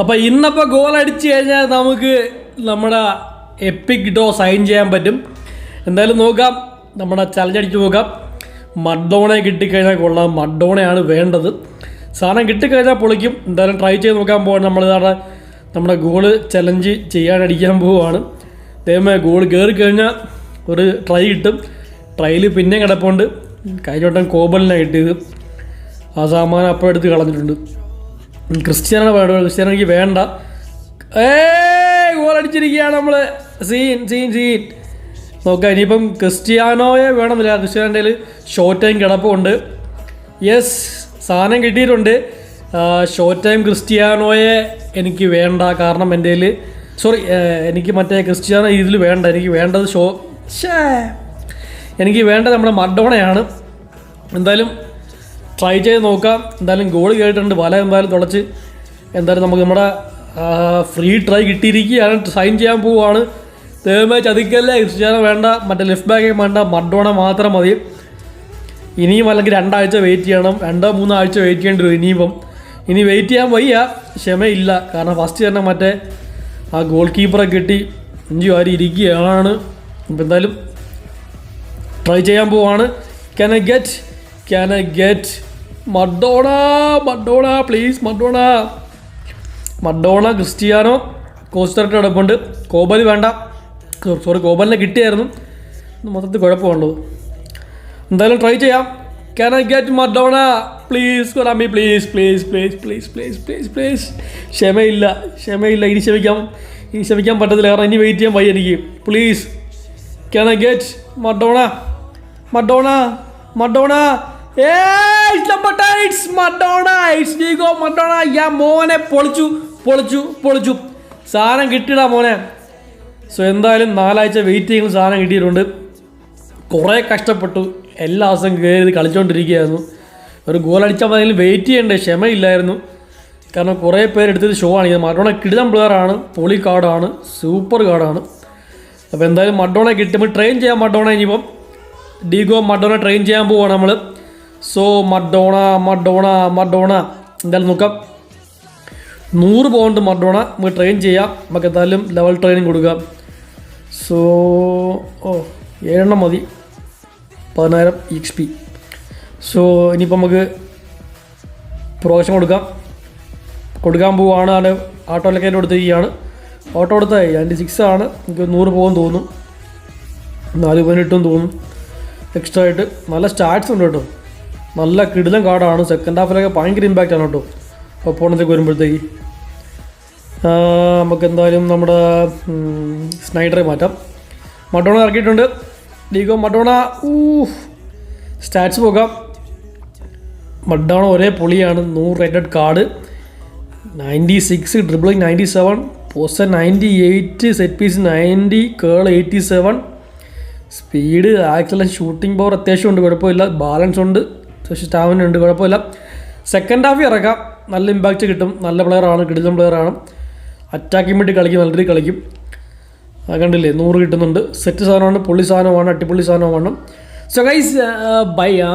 അപ്പോൾ ഇന്നപ്പോൾ ഗോൾ അടിച്ചു കഴിഞ്ഞാൽ നമുക്ക് നമ്മുടെ എപ്പിക് ഡോ സൈൻ ചെയ്യാൻ പറ്റും. എന്തായാലും നോക്കാം. നമ്മുടെ ചലഞ്ച് അടിച്ച് നോക്കാം മഡോണെ കിട്ടിക്കഴിഞ്ഞാൽ കൊള്ളാം. മഡോണയാണ് വേണ്ടത്. സാധനം കിട്ടിക്കഴിഞ്ഞാൽ പൊളിക്കും. എന്തായാലും ട്രൈ ചെയ്ത് നോക്കാൻ പോവാണ്. നമ്മൾ ഇതാ നമ്മുടെ ഗോൾ ചലഞ്ച് ചെയ്യാനടിക്കാൻ പോവുകയാണ് ദൈവമേ ഗോൾ കയറി കഴിഞ്ഞാൽ ഒരു ട്രൈ കിട്ടും. ട്രൈയിൽ പിന്നെ കിടപ്പുണ്ട്. കഴിഞ്ഞ വട്ടം കോബലിനാണ് കിട്ടിയത്. ആ സാമാനം അപ്പോൾ എടുത്ത് കളഞ്ഞിട്ടുണ്ട്. ക്രിസ്ത്യാനോ വേണ്ട ക്രിസ്ത്യാനോ എനിക്ക് വേണ്ട. ഏ ഗോൾ അടിച്ചിരിക്കുകയാണ് നമ്മൾ സീൻ സീൻ സീൻ. നോക്കാം ഇനിയിപ്പം ക്രിസ്ത്യാനോയെ വേണമെന്നില്ല. ക്രിസ്ത്യാനോന്റെ ഷോർട്ട് ടൈം കിടപ്പുണ്ട്. യെസ് സാധനം കിട്ടിയിട്ടുണ്ട്. ഷോർട്ട് ടൈം ക്രിസ്ത്യാനോയെ എനിക്ക് വേണ്ട. കാരണം എന്റെ സോറി എനിക്ക് മറ്റേ ക്രിസ്ത്യാനോ ഇതിൽ വേണ്ട. എനിക്ക് വേണ്ടത് ഷോ ഷേ എനിക്ക് വേണ്ടത് നമ്മുടെ മഡോണയാണ്. എന്തായാലും ട്രൈ ചെയ്ത് നോക്കാം. എന്തായാലും ഗോൾ കേട്ടിട്ടുണ്ട്. വല എന്തായാലും തുളച്ച്. എന്തായാലും നമുക്ക് നമ്മുടെ ഫ്രീ ട്രൈ കിട്ടിയിരിക്കുകയാണ്. സൈൻ ചെയ്യാൻ പോവുകയാണ്. തേമേ ചതിക്കല്ല ക്രിസ്ത്യാനോ വേണ്ട. മറ്റേ ലെഫ്റ്റ് ബാക്ക് വേണ്ട. മഡോണ മാത്രം മതി. ഇനിയും അല്ലെങ്കിൽ രണ്ടാഴ്ച വെയിറ്റ് ചെയ്യണം. രണ്ടോ മൂന്നോ ആഴ്ച വെയിറ്റ് ചെയ്യേണ്ടി വരും ഇനിയിപ്പം. ഇനി വെയിറ്റ് ചെയ്യാൻ വയ്യ. ക്ഷമയില്ല. കാരണം ഫസ്റ്റ് തന്നെ മറ്റേ ആ ഗോൾ കീപ്പറെ കിട്ടി. ഇഞ്ചി വാരി ഇരിക്കുകയാണ്. ഇപ്പം എന്തായാലും ട്രൈ ചെയ്യാൻ പോവാണ് can I get can I get Madonna Madonna please Madonna Madonna Cristiano കോസ്റ്ററിട്ട് അടുപ്പുണ്ട് കോബൽ വേണ്ട. സോറി കോബലിനെ കിട്ടിയായിരുന്നു. മൊത്തത്തിൽ കുഴപ്പമുള്ളത് എന്തായാലും ട്രൈ ചെയ്യാം. Can I get Maradona please കൊറാമി please please please please please please please ക്ഷമയില്ല ക്ഷമയില്ല. ഇനി ക്ഷമിക്കാം. ഇനി ക്ഷമിക്കാൻ പറ്റത്തില്ല. കാരണം ഇനി വെയിറ്റ് ചെയ്യാൻ വയ്യ എനിക്ക്. Please can I get Maradona Maradona Maradona it's Maradona it's Diego Maradona യാ മോനെ പൊളിച്ചു പൊളിച്ചു പൊളിച്ചു. സാധനം കിട്ടിയടാ മോനെ. സോ എന്തായാലും നാലാഴ്ച വെയിറ്റ് ചെയ്യുന്ന സാധനം കിട്ടിയിട്ടുണ്ട്. കുറേ കഷ്ടപ്പെട്ടു. എല്ലാ ദിവസവും കയറി കളിച്ചുകൊണ്ടിരിക്കുകയായിരുന്നു ഒരു ഗോൾ അടിച്ചാൽ മതി വെയിറ്റ് ചെയ്യേണ്ട? ക്ഷമയില്ലായിരുന്നു. കാരണം കുറേ പേരെടുത്തത് ഷോ ആണ്. ഇത് മഡോണ കിടിലം പ്ലെയറാണ് പൊളി കാർഡാണ് സൂപ്പർ കാർഡാണ് അപ്പോൾ എന്തായാലും മഡോണ കിട്ടുമ്പോൾ ട്രെയിൻ ചെയ്യാം മഡോണ ഇനിയിപ്പം. ഡീഗോ മഡോണ ട്രെയിൻ ചെയ്യാൻ പോവാണ് നമ്മൾ സോ മഡോണ മഡോണ മഡോണ എന്തായാലും നോക്കാം. നൂറ് പൗണ്ട് മഡോണ നമുക്ക് ട്രെയിൻ ചെയ്യാം. നമുക്ക് എന്തായാലും ലെവൽ ട്രെയിനിങ് കൊടുക്കാം. സോ ഓ ഏഴെണ്ണം മതി. പതിനായിരം എക്സ് പി സോ ഇനിയിപ്പോൾ നമുക്ക് പ്രോഗ്ഷൻ കൊടുക്കാം. കൊടുക്കാൻ പോവുകയാണ് ആണ് ഓട്ടോയിലൊക്കെ കൊടുത്തിരിക്കുകയാണ്. ഓട്ടോ കൊടുത്തായി അതിന്റെ സിക്സ് ആണ്. എനിക്ക് നൂറ് പോകും തോന്നും നാല് പതിനെട്ടും തോന്നും എക്സ്ട്രാ ആയിട്ട്. നല്ല സ്റ്റാർട്ട്സ് ഉണ്ട് കേട്ടോ. നല്ല കിടിലം കാർഡാണ് സെക്കൻഡ് ഹാഫിലൊക്കെ ഭയങ്കര ഇമ്പാക്റ്റ് ആണ് കേട്ടോ. ഒപ്പോണത്തേക്ക് വരുമ്പോഴത്തേക്ക്. നമുക്ക് എന്തായാലും നമ്മുടെ സ്നൈഡറെ മാറ്റാം. മഡോണ ഇറക്കിയിട്ടുണ്ട്. ലീഗോ മഡോണ ഊ സ്റ്റാറ്റ്സ് പോകാം മഡോണ ഒരേ പൊളിയാണ്. നൂറ് rated card ninety six dribbling ninety seven poster ninety eight set piece ninety കേൾ eighty seven speed actually shooting power അത്യാവശ്യം ഉണ്ട്. കുഴപ്പമില്ല. ബാലൻസ് ഉണ്ട്. അത്യാവശ്യം സ്റ്റാമിനുണ്ട് കുഴപ്പമില്ല. സെക്കൻഡ് ഹാഫ് ഇറക്കാം. നല്ല ഇമ്പാക്റ്റ് കിട്ടും. നല്ല പ്ലെയറാണ് കിടിലം പ്ലെയറാണ് അറ്റാക്കിംഗ് വേണ്ടി കളിക്കും നല്ല രീതിയിൽ കളിക്കും. കണ്ടില്ലേ നൂറ് കിട്ടുന്നുണ്ട്. സെറ്റ് സാധനമാണ് പൊള്ളി സാധനമാണ് അടിപൊളി സാധനമാണ്. സോ ഗൈസ് ബൈ ആ.